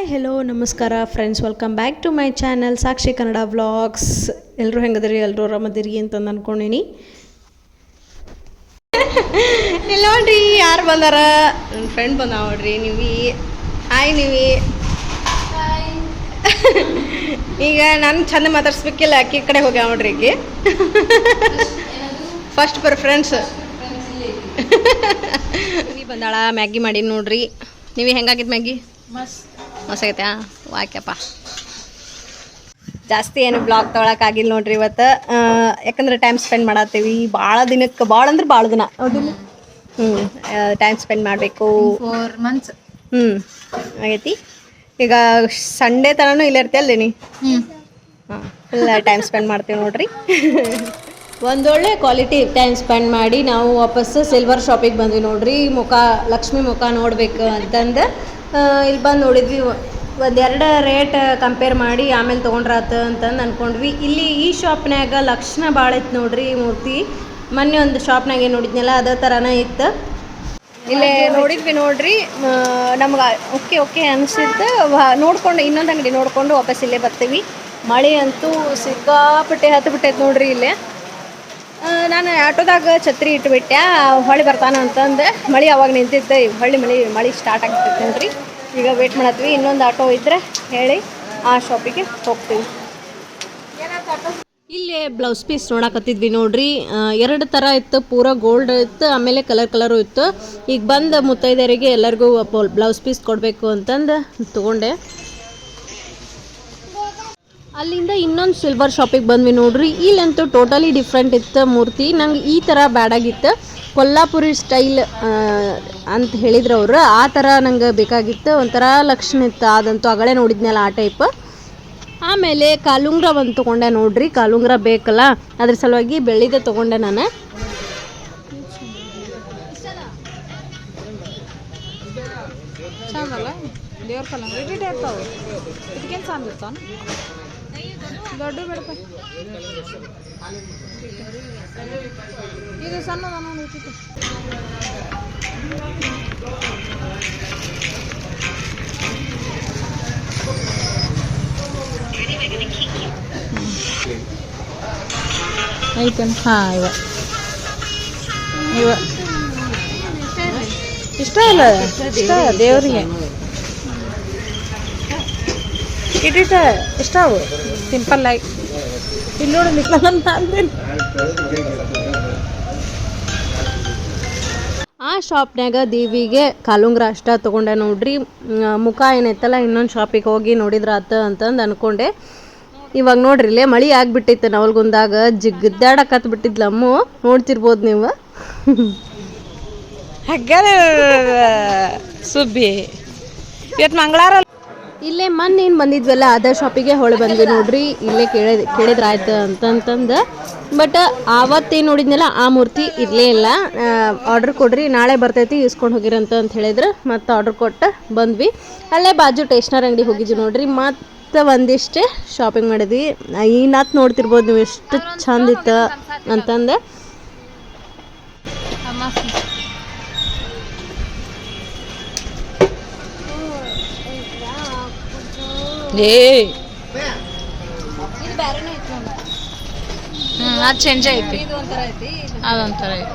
Hi hello ನಮಸ್ಕಾರ friends welcome back to my channel Sakshi Kannada vlogs ಎಲ್ಲರೂ ಹೆಂಗದಿರಿ? ಎಲ್ಲರೂ ಆರಾಮದಿರಿ ಅಂತ ಅಂದ್ಕೊಂಡಿನಿ ಇಲ್ಲ ನೋಡ್ರಿ, ಯಾರು ಬಂದಾರ? ನನ್ನ ಫ್ರೆಂಡ್ ಬಂದ ನೋಡ್ರಿ, ನೀವಿ. ಹಾಯ್ ನೀವಿ. ಈಗ ನಾನು ಚಂದ ಮಾತಾಡ್ಸ್ಬೇಕಿಲ್ಲ, ಅಕ್ಕಿ ಕಡೆ ಹೋಗ್ಯಾವ ನೋಡ್ರಿ ಈಗ ಫಸ್ಟ್ ಪ್ರಿಫರೆನ್ಸ್ ಬಂದಾಳ ಮ್ಯಾಗಿ ಮಾಡಿ ನೋಡ್ರಿ. ನೀವು ಹೆಂಗಾಗಿತ್ತು ಮ್ಯಾಗಿ ಮಸ್ತ್. ಮಸ್ತ್ ಆಗೈತೆ ವಾಕ್ಯಪ್ಪ ಜಾಸ್ತಿ ಏನು ಬ್ಲಾಗ್ ತೊಗೊಳಕ್ಕಾಗಿಲ್ಲ ನೋಡ್ರಿ ಇವತ್ತು. ಯಾಕಂದ್ರೆ ಟೈಮ್ ಸ್ಪೆಂಡ್ ಮಾಡತ್ತೀವಿ. ಭಾಳ ದಿನಕ್ಕೆ ಭಾಳ ಅಂದ್ರೆ ಭಾಳ ದಿನ. ಹ್ಞೂ ಟೈಮ್ ಸ್ಪೆಂಡ್ ಮಾಡಬೇಕು. ಫೋರ್ ಮಂತ್ಸ್ ಹ್ಞೂ ಆಗೈತಿ. ಈಗ ಸಂಡೇ ತನೂ ಇಲ್ಲ ನೀ? ಹ್ಞೂ ಹಾಂ ಫುಲ್ ಟೈಮ್ ಸ್ಪೆಂಡ್ ಮಾಡ್ತೀವಿ ನೋಡ್ರಿ. ಒಂದೊಳ್ಳೆ ಕ್ವಾಲಿಟಿ ಟೈಮ್ ಸ್ಪೆಂಡ್ ಮಾಡಿ ನಾವು ವಾಪಸ್ ಸಿಲ್ವರ್ ಶಾಪಿಗೆ ಬಂದ್ವಿ ನೋಡ್ರಿ. ಮುಖ, ಲಕ್ಷ್ಮಿ ಮುಖ ನೋಡಬೇಕು ಅಂತಂದು ಇಲ್ಲಿ ಬಂದು ನೋಡಿದ್ವಿ. ಒಂದೆರಡು ರೇಟ್ ಕಂಪೇರ್ ಮಾಡಿ ಆಮೇಲೆ ತೊಗೊಂಡ್ರಾತ ಅಂತಂದು ಅಂದ್ಕೊಂಡ್ವಿ ಇಲ್ಲಿ ಈ ಶಾಪ್ನ್ಯಾಗ ಲಕ್ಷಣ ಭಾಳ ಇತ್ತು ನೋಡ್ರಿ ಈ ಮೂರ್ತಿ. ಮೊನ್ನೆ ಒಂದು ಶಾಪ್ನಾಗ ಏನು ನೋಡಿದ್ನಲ್ಲ, ಅದೇ ಥರನೇ ಇತ್ತು. ಇಲ್ಲೇ ನೋಡಿದ್ವಿ ನೋಡ್ರಿ ನಮ್ಗೆ ಓಕೆ ಓಕೆ ಅನಿಸಿದ್ದು ನೋಡ್ಕೊಂಡು ಇನ್ನೊಂದು ಅಂಗಡಿ ನೋಡಿಕೊಂಡು ವಾಪಸ್ ಇಲ್ಲೇ ಬರ್ತೀವಿ. ಮಳೆ ಅಂತೂ ಸಿಕ್ಕಾಪಟ್ಟೆ ಹತ್ತು ಬಿಟ್ಟೈತೆ ನೋಡ್ರಿ ಇಲ್ಲೇ. ನಾನು ಆಟೋದಾಗ ಛತ್ರಿ ಇಟ್ಬಿಟ್ಟೆ. ಹೊಳಿ ಬರ್ತಾನ ಅಂತಂದು. ಮಳೆ ಅವಾಗ ಈಗ ಹೊಳ್ಳಿ ಮಳೆ ಮಳೆ ಸ್ಟಾರ್ಟ್ ಆಗ್ತಿತ್ತು ನೋಡ್ರಿ ಈಗ ವೇಟ್ ಮಾಡತ್ವಿ. ಇನ್ನೊಂದು ಆಟೋ ಇದ್ರೆ ಹೇಳಿ ಆ ಶಾಪಿಗೆ ಹೋಗ್ತೀವಿ. ಇಲ್ಲಿ ಬ್ಲೌಸ್ ಪೀಸ್ ನೋಡಕತ್ತಿದ್ವಿ ನೋಡ್ರಿ. ಎರಡು ಥರ ಇತ್ತು. ಪೂರ ಗೋಲ್ಡ್ ಇತ್ತು, ಆಮೇಲೆ ಕಲರ್ ಕಲರು ಇತ್ತು. ಈಗ ಬಂದು ಮುತ್ತೈದೆಯರಿಗೆ ಎಲ್ಲರಿಗೂ ಬ್ಲೌಸ್ ಪೀಸ್ ಕೊಡಬೇಕು ಅಂತಂದು, ತೊಗೊಂಡೆ. ಅಲ್ಲಿಂದ ಇನ್ನೊಂದು ಸಿಲ್ವರ್ ಶಾಪಿಗೆ ಬಂದ್ವಿ ನೋಡ್ರಿ. ಇಲ್ಲಂತೂ ಟೋಟಲಿ ಡಿಫ್ರೆಂಟ್ ಇತ್ತು ಮೂರ್ತಿ. ನಂಗೆ ಈ ಥರ ಬ್ಯಾಡಾಗಿತ್ತು ಕೊಲ್ಲಾಪುರಿ ಸ್ಟೈಲ್ ಅಂತ ಹೇಳಿದ್ರು ಅವರು. ಆ ಥರ ನಂಗೆ ಬೇಕಾಗಿತ್ತು. ಒಂಥರ ಲಕ್ಷಣ ಇತ್ತು. ಅದಂತೂ ಅಗಳೇ ನೋಡಿದ್ನಲ್ಲ ಆ ಟೈಪ್ ಆಮೇಲೆ ಕಾಲುಂಗ್ರ ಒಂದು ತೊಗೊಂಡೆ ನೋಡ್ರಿ. ಕಾಲುಂಗ್ರ ಬೇಕಲ್ಲ. ಅದ್ರ ಸಲುವಾಗಿ ಬೆಳ್ಳಿದೆ ತೊಗೊಂಡೆ ನಾನು. ದೇವ್ರ ಕಲಂಗ ದೊಡ್ಡ ಬೇಡಪ್ಪ. ಇದು ಸಣ್ಣದ ನೋಡಿ ಇಟ್ಟಿಟ್ಟು ಐತೇನು ಹಾಂ ಇವ. ಇವ. ಇಷ್ಟ ಅಲ್ಲ ಇಷ್ಟ ದೇವ್ರಿಗೆ. ಇಟ್ಟಿಟ್ಟ ಇಷ್ಟ ಅವು ಸಿಂಪಲ್ ಆಗಿ. ಇಲ್ಲಿ ನೋಡಿ ಆ ಶಾಪ್ನ್ಯಾಗ ದೇವಿಗೆ ಕಾಲುಂಗ್ರ ಅಷ್ಟ ತೊಗೊಂಡೆ ನೋಡ್ರಿ. ಮುಖ ಏನೈತಲ್ಲ, ಇನ್ನೊಂದು ಶಾಪಿಗೆ ಹೋಗಿ ನೋಡಿದ್ರಾತ ಅಂತಂದು ಅನ್ಕೊಂಡೆ. ಇವಾಗ ನೋಡ್ರಿ, ಇಲ್ಲೇ ಮಳಿ ಆಗ್ಬಿಟ್ಟಿತ್ತು ನವಲ್ಗುಂದಾಗ. ಜಿಗ್ದಾಡಕತ್ ಬಿಟ್ಟಿದ್ಲ ಅಮ್ಮು. ನೋಡ್ತಿರ್ಬೋದು ನೀವು. ಹಗ್ಗ ಸುಬ್ಬಿ. ಇವತ್ತು ಮಂಗಳಾರ ಇಲ್ಲೇ ಮೊನ್ನೆ ಏನು ಬಂದಿದ್ವಲ್ಲ ಅದೇ ಶಾಪಿಗೆ ಹೊಳೆ ಬಂದ್ವಿ ನೋಡ್ರಿ. ಇಲ್ಲೇ ಕೇಳಿದ್ ಕೇಳಿದ್ರಾಯ್ತು ಅಂತಂತಂದು. ಬಟ್ ಆವತ್ತೇನು ನೋಡಿದ್ನಲ್ಲ, ಆ ಮೂರ್ತಿ ಇರಲೇ ಇಲ್ಲ. ಆರ್ಡ್ರ್ ಕೊಡ್ರಿ, ನಾಳೆ ಬರ್ತೈತಿ, ಇಸ್ಕೊಂಡು ಹೋಗಿರಂತ ಅಂತ ಹೇಳಿದ್ರು. ಮತ್ತೆ ಆರ್ಡ್ರ್ ಕೊಟ್ಟು ಬಂದ್ವಿ. ಅಲ್ಲೇ ಬಾಜು ಟೇಸ್ನರ್ ಅಂಗಡಿ ಹೋಗಿದ್ವಿ ನೋಡ್ರಿ. ಮತ್ತೆ ಒಂದಿಷ್ಟೇ ಶಾಪಿಂಗ್ ಮಾಡಿದ್ವಿ. ಈ ನೋಡ್ತಿರ್ಬೋದು ನೀವು, ಎಷ್ಟು ಚಂದ ಇತ್ತು ಅಂತಂದು. ಹ್ಞೂ ಅದು ಚೇಂಜ್ ಐತಿ ಅದೊಂಥರ ಐತಿ.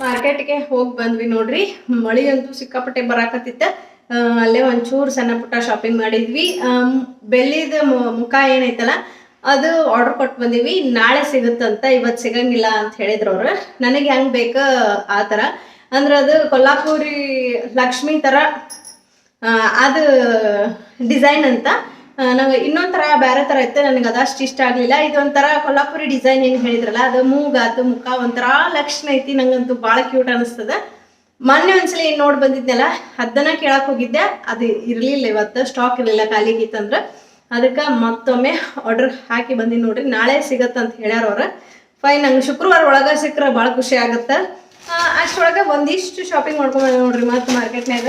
ಮಾರ್ಕೆಟ್ಗೆ ಹೋಗಿ ಬಂದ್ವಿ ನೋಡ್ರಿ. ಮಳಿ ಅಂತೂ ಸಿಕ್ಕಾಪಟ್ಟೆ ಬರಾಕತ್ತಿತ್ತ. ಅಲ್ಲೇ ಒಂಚೂರು ಸಣ್ಣ ಪುಟ್ಟ ಶಾಪಿಂಗ್ ಮಾಡಿದ್ವಿ. ಬೆಲ್ಲಿದ ಬೆಳ್ಳಿದ ಮುಖ ಏನೈತಲ್ಲ ಅದು ಆರ್ಡರ್ ಕೊಟ್ಟು ಬಂದೀವಿ. ನಾಳೆ ಸಿಗುತ್ತಂತ ಇವತ್ತು ಸಿಗಂಗಿಲ್ಲ ಅಂತ ಹೇಳಿದ್ರು ಅವ್ರು. ನನಗೆ ಹೆಂಗ್ ಬೇಕ ಆ ಥರ ಅಂದ್ರೆ ಅದು ಕೊಲ್ಲಾಪುರಿ ಲಕ್ಷ್ಮಿ ಥರ ಅದು ಡಿಸೈನ್ ಅಂತ. ನಂಗೆ ಇನ್ನೊಂಥರ ಥರ ಬೇರೆ ಥರ ಇತ್ತು, ನನಗೆ ಅದಷ್ಟು ಇಷ್ಟ ಆಗಲಿಲ್ಲ. ಇದೊಂಥರ ಕೊಲ್ಲಾಪುರಿ ಡಿಸೈನ್ ಏನು ಹೇಳಿದ್ರಲ್ಲ, ಅದು ಮೂಗಾತು ಮುಖ, ಒಂಥರ ಲಕ್ಷಣ ಐತಿ, ನಂಗಂತೂ ಭಾಳ ಕ್ಯೂಟ್ ಅನಿಸ್ತದೆ. ಮೊನ್ನೆ ಒಂದ್ಸಲ ಏನು ನೋಡಿ ಬಂದಿದ್ನಲ್ಲ ಅದನ್ನ ಕೇಳಕ್ಕೆ ಹೋಗಿದ್ದೆ. ಅದು ಇರಲಿಲ್ಲ ಇವತ್ತು ಸ್ಟಾಕ್ ಇರಲಿಲ್ಲ ಖಾಲಿಗಿತ್ತಂದ್ರೆ ಅದಕ್ಕೆ ಮತ್ತೊಮ್ಮೆ ಆರ್ಡರ್ ಹಾಕಿ ಬಂದೀನಿ ನೋಡ್ರಿ, ನಾಳೆ ಸಿಗತ್ತಂತ ಹೇಳ್ಯಾರ ಅವ್ರು. ಫೈನ್ ನಂಗೆ ಶುಕ್ರವಾರ ಒಳಗೆ ಸಿಕ್ಕರೆ ಭಾಳ ಖುಷಿ ಆಗುತ್ತೆ. ಅಷ್ಟರೊಳಗೆ ಒಂದಿಷ್ಟು ಶಾಪಿಂಗ್ ಮಾಡ್ಕೊಂಡ್ ನೋಡ್ರಿ ಮತ್ತೆ ಮಾರ್ಕೆಟ್ನಾಗ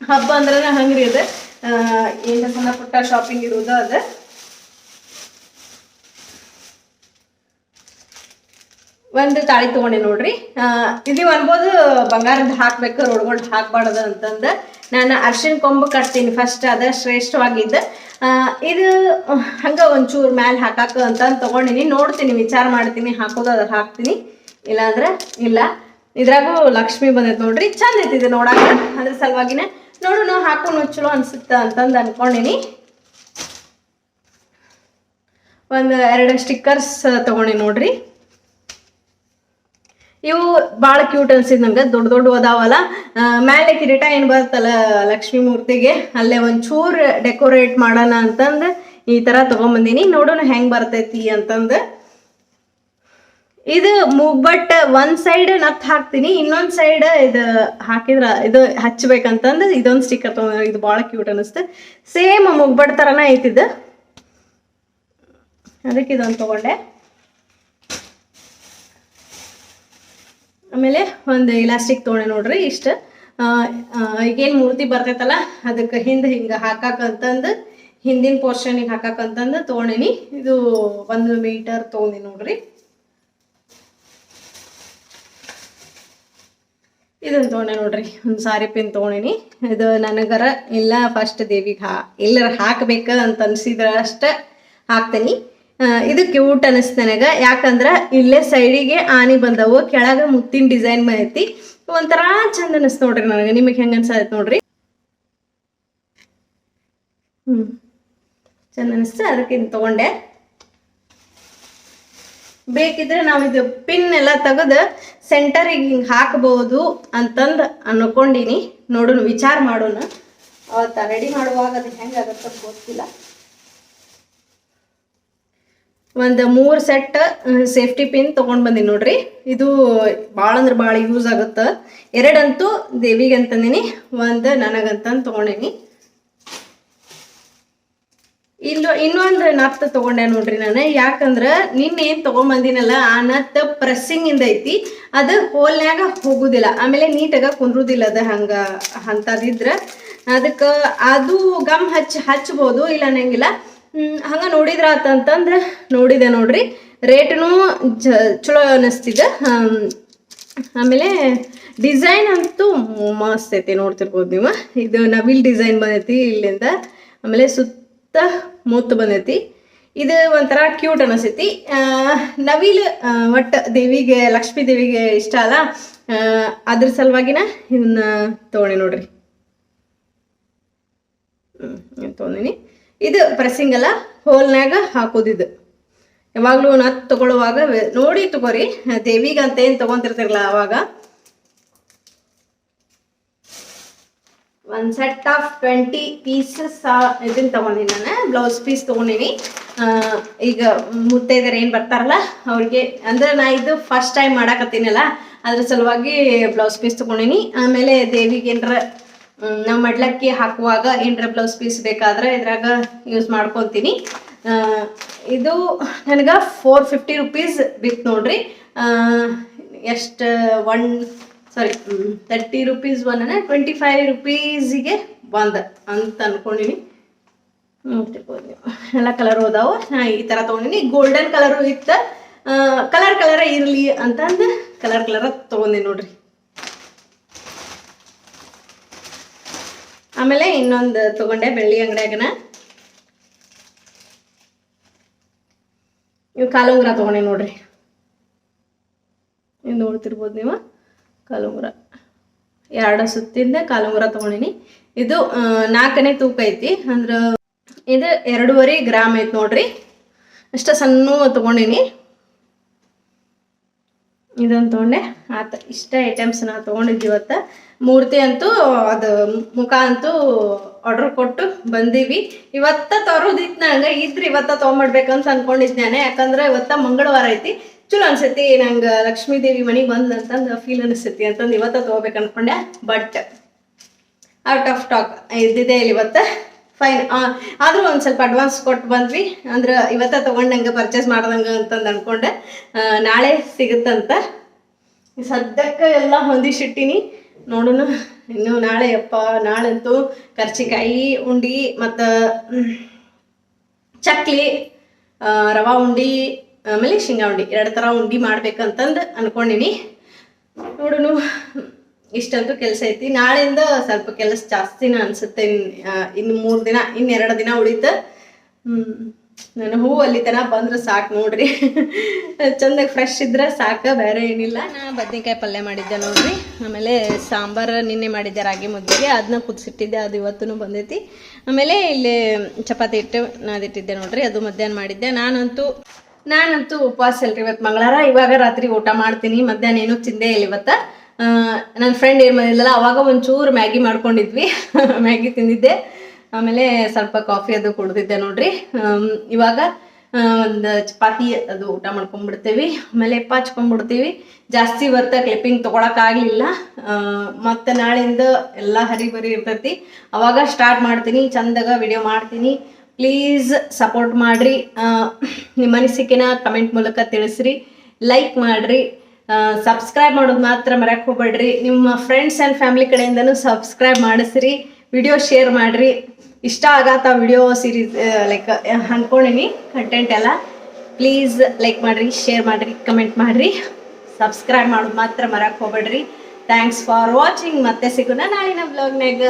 ಹಬ್ಬ ಅಂದ್ರೆ ಹಂಗ್ರಿ ಅದ. ಏನು ಸಣ್ಣ ಪುಟ್ಟ ಶಾಪಿಂಗ್ ಇರೋದು ಅದ. ಒಂದು ತಾಳಿ ತಗೊಂಡೆ ನೋಡ್ರಿ. ಇದು ಅನ್ಬೋದು ಬಂಗಾರದ ಹಾಕ್ಬೇಕು ರೋಡ್ಗೊಂಡು ಹಾಕ್ಬಾರ್ದು ಅಂತಂದ ನಾನು ಅರ್ಶಿನ ಕೊಂಬು ಕಟ್ತೀನಿ ಫಸ್ಟ್ ಅದ ಶ್ರೇಷ್ಠವಾಗಿದ್ದ. ಇದು ಹಂಗೆ ಒಂಚೂರು ಮ್ಯಾಲ್ ಹಾಕಾಕ ಅಂತ ತಗೊಂಡಿನಿ. ನೋಡ್ತೀನಿ, ವಿಚಾರ ಮಾಡ್ತೀನಿ, ಹಾಕೋದು ಅದ್ರ ಹಾಕ್ತೀನಿ. ಇಲ್ಲಾಂದ್ರೆ ಇಲ್ಲ. ಇದ್ರಾಗೂ ಲಕ್ಷ್ಮಿ ಬಂದೈತೆ ನೋಡ್ರಿ, ಚಂದ ಇದು ನೋಡಾಕ ಅದ್ರ ಸಲುವಾಗಿನ ನೋಡು ನಾವು ಹಾಕೊಂಡು ಚಲೋ ಅನ್ಸುತ್ತ ಅಂತಂದು ಅನ್ಕೊಂಡಿನಿ. ಒಂದು ಎರಡು ಸ್ಟಿಕ್ಕರ್ಸ್ ತಗೊಂಡೆ ನೋಡ್ರಿ. ಇವು ಭಾಳ ಕ್ಯೂಟ್ ಅನ್ಸಿದ್ ನಂಗೆ, ದೊಡ್ಡ ದೊಡ್ಡ ಅದಾವಲ್ಲ. ಮೇಲೆ ಕಿರೀಟ ಏನು ಬರುತ್ತಲ್ಲ ಲಕ್ಷ್ಮೀ ಮೂರ್ತಿಗೆ, ಅಲ್ಲೇ ಒಂಚೂರು ಡೆಕೋರೇಟ್ ಮಾಡೋಣ ಅಂತಂದು ಈ ಥರ ತೊಗೊಂಬಂದಿನಿ. ನೋಡೋಣ ಹೆಂಗೆ ಬರ್ತೈತಿ ಅಂತಂದು. ಇದು ಮುಗ್ಬಟ್ ಒಂದ್ ಸೈಡ್ ನತ್ ಹಾಕ್ತೀನಿ, ಇನ್ನೊಂದ್ ಸೈಡ್ ಇದು ಹಾಕಿದ್ರ ಇದು ಹಚ್ಬೇಕಂತಂದು ಇದೊಂದ್ ಸ್ಟಿಕ್ಕರ್ ಇದು ಬಹಳ ಕ್ಯೂಟ್ ಅನಿಸ್ತು. ಸೇಮ್ ಮುಗ್ಬಟ್ ತರನ ಐತಿದ್ ಅದಕ್ಕೆ ಇದೊಂದು ತಗೊಂಡೆ. ಆಮೇಲೆ ಒಂದು ಇಲಾಸ್ಟಿಕ್ ತಗೊಂಡೆ ನೋಡ್ರಿ ಇಷ್ಟ. ಈಗೇನು ಮೂರ್ತಿ ಬರ್ತೈತಲ್ಲ, ಅದಕ್ಕೆ ಹಿಂದೆ ಹಿಂಗೆ ಹಾಕಾಕಂತಂದು, ಹಿಂದಿನ ಪೋರ್ಷನಿಗೆ ಹಾಕಾಕಂತಂದು ತೊಗೊಂಡಿನಿ. ಇದು ಒಂದ್ ಮೀಟರ್ ತಗೊಂಡಿ ನೋಡ್ರಿ. ಇದನ್ನ ತೊಗೊಂಡೆ ನೋಡ್ರಿ, ಒಂದು ಸಾರಿ ಪಿನ್ ತೊಗೊಂಡಿನಿ. ಇದು ನನಗರ ಇಲ್ಲ ಫಸ್ಟ್ ದೇವಿಗೆ ಹಾ, ಎಲ್ಲರ ಹಾಕ್ಬೇಕ ಅಂತ ಅನ್ಸಿದ್ರ ಅಷ್ಟ ಹಾಕ್ತೇನಿ. ಇದು ಕ್ಯೂಟ್ ಅನಿಸ್ತು ನನಗೆ, ಯಾಕಂದ್ರೆ ಇಲ್ಲೇ ಸೈಡಿಗೆ ಆನಿ ಬಂದವು, ಕೆಳಗೆ ಮುತ್ತಿನ ಡಿಸೈನ್ ಬಂದೈತಿ ಒಂಥರ ಚಂದ ಅನಿಸ್ತು ನೋಡ್ರಿ ನನಗೆ, ನಿಮಗೆ ಹೆಂಗೆ ಅನ್ಸತ್ತೆ ನೋಡ್ರಿ? ಹ್ಞೂ ಚಂದ ಅನಿಸ್ತು, ಅದಕ್ಕೆ ತೊಗೊಂಡೆ. ಬೇಕಿದ್ರೆ ನಾವು ಇದು ಪಿನ್ ಎಲ್ಲ ತೆಗೆದು ಸೆಂಟರಿಗೆ ಹಿಂಗೆ ಹಾಕಬಹುದು ಅಂತಂದು ಅನ್ಕೊಂಡಿನಿ. ನೋಡೋಣ ವಿಚಾರ ಮಾಡೋಣ ಅವತ್ತ ರೆಡಿ ಮಾಡುವಾಗ ಅದು ಹೆಂಗೆ ಆಗುತ್ತೆ ಗೊತ್ತಿಲ್ಲ. ಒಂದು ಮೂರು ಸೆಟ್ ಸೇಫ್ಟಿ ಪಿನ್ ತೊಗೊಂಡು ಬಂದೀನಿ ನೋಡ್ರಿ. ಇದು ಭಾಳ ಅಂದ್ರೆ ಭಾಳ ಯೂಸ್ ಆಗುತ್ತೆ. ಎರಡಂತೂ ದೇವಿಗೆ ಅಂತಂದಿನಿ ಒಂದು ನನಗಂತಂದು ತೊಗೊಂಡೀನಿ. ಇಲ್ಲೋ ಇನ್ನೊಂದು ನತ್ ತಗೊಂಡೆ ನೋಡ್ರಿ ನಾನು. ಯಾಕಂದ್ರೆ ನಿನ್ನೆ ಏನ್ ಆ ನತ್ತ ಪ್ರೆಸ್ಸಿಂಗ್ ಇಂದ ಐತಿ. ಅದು ಹೋಲ್ನ್ಯಾಗ ಹೋಗುದಿಲ್ಲ. ಆಮೇಲೆ ನೀಟಾಗ ಕುಂದ್ರುದಿಲ್ಲ ಅದು ಹಂಗ, ಅಂತದಿದ್ರ ಅದಕ್ಕೆ ಅದು ಗಮ್ ಹಚ್ಚಿ, ಹಚ್ಬೋದು, ಇಲ್ಲ ಅನ್ನಂಗಿಲ್ಲ. ಹಂಗ ನೋಡಿದ್ರ ಆತಂತಂದ್ರ ನೋಡಿದೆ ನೋಡ್ರಿ. ರೇಟ್ನು ಚಲೋ ಅನಿಸ್ತಿದೆ. ಆಮೇಲೆ ಡಿಸೈನ್ ಅಂತೂ ಮಸ್ತ್ ಐತಿ ನೋಡ್ತಿರ್ಬೋದು ನೀವು. ಇದು ನವಿಲ್ ಡಿಸೈನ್ ಬಂದೈತಿ ಇಲ್ಲಿಂದ. ಆಮೇಲೆ ಸುತ್ತ ಮುತ್ತು ಬಂದೈತಿ. ಇದು ಒಂಥರ ಕ್ಯೂಟ್ ಅನಿಸ್ತೈತಿ ನವಿಲು ಒಟ್ಟ ದೇವಿಗೆ, ಲಕ್ಷ್ಮೀ ದೇವಿಗೆ ಇಷ್ಟ ಅಲ್ಲ. ಅದ್ರ ಸಲುವಾಗಿನ ಇದನ್ನ ತೊಗೊಂಡೆ ನೋಡ್ರಿ. ಹ್ಞೂ ತೊಗೊಂಡಿನಿ ಇದು ಪ್ರೆಸ್ಸಿಂಗ್ ಅಲ್ಲ ಹೋಲ್ನ್ಯಾಗ ಹಾಕೋದಿದು ಯಾವಾಗಲೂ ನಾ ತಗೊಳ್ಳುವಾಗ ನೋಡಿ ತಗೋರಿ. ದೇವಿಗೆ ಅಂತ ಏನು ತೊಗೊಂತಿರ್ತಿರಲ್ಲ ಅವಾಗ. ಒಂದು ಸೆಟ್ ಆಫ್ ಟ್ವೆಂಟಿ ಪೀಸಸ್ ಇದನ್ನ ತೊಗೊಂಡಿನಿ ನಾನು ಬ್ಲೌಸ್ ಪೀಸ್ ತೊಗೊಂಡಿನಿ. ಈಗ ಮುತ್ತೈದರ ಏನು ಬರ್ತಾರಲ್ಲ, ಅವ್ರಿಗೆ, ಅಂದ್ರೆ ನಾ ಇದು ಫಸ್ಟ್ ಟೈಮ್ ಮಾಡಾಕತ್ತೀನಲ್ಲ, ಅದ್ರ ಸಲುವಾಗಿ ಬ್ಲೌಸ್ ಪೀಸ್ ತೊಗೊಂಡಿನಿ. ಆಮೇಲೆ ದೇವಿಗೆ ಏನರ ನಾವು ಮಡ್ಲಕ್ಕಿ ಹಾಕುವಾಗ ಏನರ ಬ್ಲೌಸ್ ಪೀಸ್ ಬೇಕಾದ್ರೆ ಇದ್ರಾಗ ಯೂಸ್ ಮಾಡ್ಕೊತೀನಿ. ಇದು ನನಗೆ ಫೋರ್ ಫಿಫ್ಟಿ ರುಪೀಸ್ ಬಿತ್ತು ನೋಡ್ರಿ. ಎಷ್ಟು ಒನ್ ಸಾರಿ thirty rupees one twenty five ರುಪೀಸಿಗೆ ಬಂದ ಅಂತ ಅನ್ಕೊಂಡಿನಿ. ನೋಡ್ತಿರ್ಬೋದು ಎಲ್ಲ ಕಲರ್ ಹೋದಾವು. ನಾ ಈ ಥರ ತೊಗೊಂಡಿನಿ. ಗೋಲ್ಡನ್ ಕಲರು ಇತ್ತು. ಕಲರ್ ಕಲರ ಇರಲಿ ಅಂತಂದು ಕಲರ್ ಕಲರ ತೊಗೊಂಡಿ ನೋಡ್ರಿ. ಆಮೇಲೆ ಇನ್ನೊಂದು ತಗೊಂಡೆ ಬೆಳ್ಳಿ ಅಂಗಡಿಯಾಗನ. ನೀವು ಕಾಲುಂಗ್ರ ತಗೊಂಡೆ ನೋಡ್ರಿ. ನೋಡ್ತಿರ್ಬೋದು ನೀವು. ಕಾಲುಂಗ್ರ ಎರಡು ಸುತ್ತಿಂದ ಕಾಲುಂಗುರ ತಗೊಂಡಿನಿ. ಇದು ನಾಲ್ಕನೇ ತೂಕ ಐತಿ. ಅಂದ್ರೆ ಇದು ಎರಡೂವರೆ ಗ್ರಾಮ್ ಐತಿ ನೋಡ್ರಿ. ಅಷ್ಟ ಸಣ್ಣ ತಗೊಂಡಿನಿ. ಇದೊಂದು ತೊಗೊಂಡೆ. ಆತ, ಇಷ್ಟ ಐಟಮ್ಸ್ ನಾ ತಗೊಂಡಿದ್ವಿ ಇವತ್ತ. ಮೂರ್ತಿ ಅಂತೂ, ಅದು ಮುಖ ಅಂತೂ ಆರ್ಡರ್ ಕೊಟ್ಟು ಬಂದೀವಿ. ಇವತ್ತ ತರೋದಿತ್ತು ನಂಗೆ. ಇದ್ರೆ ಇವತ್ತ ತೊಗೊಂಬಿಡ್ಬೇಕಂತ ಅನ್ಕೊಂಡಿದ್ದೆ ಯಾಕಂದ್ರೆ ಇವತ್ತ ಮಂಗಳವಾರ ಐತಿ. ಚಲೋ ಅನ್ಸತಿ ನಂಗೆ ಲಕ್ಷ್ಮೀ ದೇವಿ ಮನೆಗೆ ಬಂದ್ ಅಂತಂದು ಫೀಲ್ ಅನಿಸ್ತೈತಿ ಅಂತಂದು ಇವತ್ತ ತಗೋಬೇಕು ಅನ್ಕೊಂಡೆ ಬಟ್ ಔಟ್ ಆಫ್ ಟಾಕ್ ಇದ್ದಿದೆ ಇಲ್ಲಿ ಇವತ್ತು. ಫೈನ್ ಆದರೂ ಒಂದು ಸ್ವಲ್ಪ ಅಡ್ವಾನ್ಸ್ ಕೊಟ್ಟು ಬಂದ್ವಿ, ಅಂದ್ರೆ ಇವತ್ತ ತೊಗೊಂಡಂಗೆ ಪರ್ಚೇಸ್ ಮಾಡ್ದಂಗೆ ಅಂತಂದು ಅನ್ಕೊಂಡೆ. ನಾಳೆ ಸಿಗುತ್ತಂತ. ಸದ್ಯಕ್ಕೆ ಎಲ್ಲ ಹೊಂದಿಸಿಟ್ಟಿನಿ ನೋಡೋಣ ಇನ್ನು ನಾಳೆ ಅಪ್ಪ ನಾಳಂತೂ ಕರ್ಚಿಕಾಯಿ, ಉಂಡಿ ಮತ್ತು ಚಕ್ಲಿ ರವಾ ಉಂಡಿ ಆಮೇಲೆ ಶೇಂಗಾ ಉಂಡಿ ಎರಡು ಥರ ಉಂಡಿ ಮಾಡ್ಬೇಕಂತಂದು ಅನ್ಕೊಂಡಿನಿ. ನೋಡೋಣ ಇಷ್ಟಂತೂ ಕೆಲಸ ಐತಿ. ನಾಳೆಯಿಂದ ಸ್ವಲ್ಪ ಕೆಲಸ ಜಾಸ್ತಿನ ಅನ್ಸುತ್ತೆ. ಇನ್ ಇನ್ನು ಮೂರು ದಿನ ಇನ್ನೆರಡು ದಿನ ಉಳಿತ. ಹ್ಮ್, ನಾನು ಹೂ ಅಲ್ಲಿ ತನ ಬಂದ್ರೆ ಸಾಕು ನೋಡ್ರಿ. ಚಂದಾಗಿ ಫ್ರೆಶ್ ಇದ್ರೆ ಸಾಕು, ಬೇರೆ ಏನಿಲ್ಲ. ನಾ ಬದ್ನಿಕಾಯಿ ಪಲ್ಯ ಮಾಡಿದ್ದೆ ನೋಡ್ರಿ. ಆಮೇಲೆ ಸಾಂಬಾರು ನಿನ್ನೆ ಮಾಡಿದ್ದೆ ರಾಗಿ ಮುದ್ದೆಗೆ. ಅದನ್ನ ಕುದಿಸಿಟ್ಟಿದ್ದೆ, ಅದು ಇವತ್ತೂ ಬಂದೈತಿ. ಆಮೇಲೆ ಇಲ್ಲಿ ಚಪಾತಿ ಇಟ್ಟು ನಾದಿಟ್ಟಿದ್ದೆ ನೋಡ್ರಿ, ಅದು ಮಧ್ಯಾಹ್ನ ಮಾಡಿದ್ದೆ. ನಾನಂತೂ ನಾನಂತೂ ಉಪವಾಸ ಅಲ್ರಿ ಇವತ್ತು ಮಂಗಳಾರ. ಇವಾಗ ರಾತ್ರಿ ಊಟ ಮಾಡ್ತೀನಿ. ಮಧ್ಯಾಹ್ನ ಏನೂ ತಿಂದೇ ಇಲ್ಲ ಇವತ್ತ. ನನ್ನ ಫ್ರೆಂಡ್ ಏನು ಮಾಡಿದ್ಲಲ್ಲ, ಅವಾಗ ಒಂಚೂರು ಮ್ಯಾಗಿ ಮಾಡ್ಕೊಂಡಿದ್ವಿ. ಮ್ಯಾಗಿ ತಿಂದಿದ್ದೆ. ಆಮೇಲೆ ಸ್ವಲ್ಪ ಕಾಫಿ ಅದು ಕುಡ್ದಿದ್ದೆ ನೋಡ್ರಿ. ಇವಾಗ ಒಂದು ಚಪಾತಿ ಅದು ಊಟ ಮಾಡ್ಕೊಂಡ್ಬಿಡ್ತೀವಿ. ಆಮೇಲೆ ಹಚ್ಕೊಂಡ್ಬಿಡ್ತೀವಿ. ಜಾಸ್ತಿ ಬರ್ತಾ ಕ್ಲಿಪ್ಪಿಂಗ್ ತೊಗೊಳಕ್ಕಾಗಲಿಲ್ಲ ಮತ್ತು ನಾಳೆಯಿಂದ ಎಲ್ಲ ಹರಿಬರಿ ಇರ್ತೈತಿ. ಅವಾಗ ಸ್ಟಾರ್ಟ್ ಮಾಡ್ತೀನಿ. ಚಂದಾಗ ವಿಡಿಯೋ ಮಾಡ್ತೀನಿ. ಪ್ಲೀಸ್ ಸಪೋರ್ಟ್ ಮಾಡಿರಿ. ನಿಮ್ಮ ಅನಿಸಿಕೆನ ಕಮೆಂಟ್ ಮೂಲಕ ತಿಳಿಸ್ರಿ. ಲೈಕ್ ಮಾಡಿರಿ. ಸಬ್ಸ್ಕ್ರೈಬ್ ಮಾಡೋದು ಮಾತ್ರ ಮರೆಯಕ್ಕೆ ಹೋಗ್ಬೇಡ್ರಿ. ನಿಮ್ಮ ಫ್ರೆಂಡ್ಸ್ ಆ್ಯಂಡ್ ಫ್ಯಾಮಿಲಿ ಕಡೆಯಿಂದನೂ ಸಬ್ಸ್ಕ್ರೈಬ್ ಮಾಡಿಸ್ರಿ. ವಿಡಿಯೋ ಶೇರ್ ಮಾಡಿರಿ. ಇಷ್ಟ ಆಗತ್ತ ವಿಡಿಯೋ ಸೀರೀಸ್ ಲೈಕ್ ಅಂದ್ಕೊಂಡಿನಿ ಕಂಟೆಂಟ್ ಎಲ್ಲ ಪ್ಲೀಸ್ ಲೈಕ್ ಮಾಡಿರಿ ಶೇರ್ ಮಾಡಿರಿ ಕಮೆಂಟ್ ಮಾಡಿರಿ. ಸಬ್ಸ್ಕ್ರೈಬ್ ಮಾಡೋದು ಮಾತ್ರ ಮರೆಯಕ್ಕೆ ಹೋಗ್ಬೇಡ್ರಿ. ಥ್ಯಾಂಕ್ಸ್ ಫಾರ್ ವಾಚಿಂಗ್ ಮತ್ತೆ ಸಿಗೋಣ ನಾಳಿನ ಬ್ಲಾಗ್ನಾಗ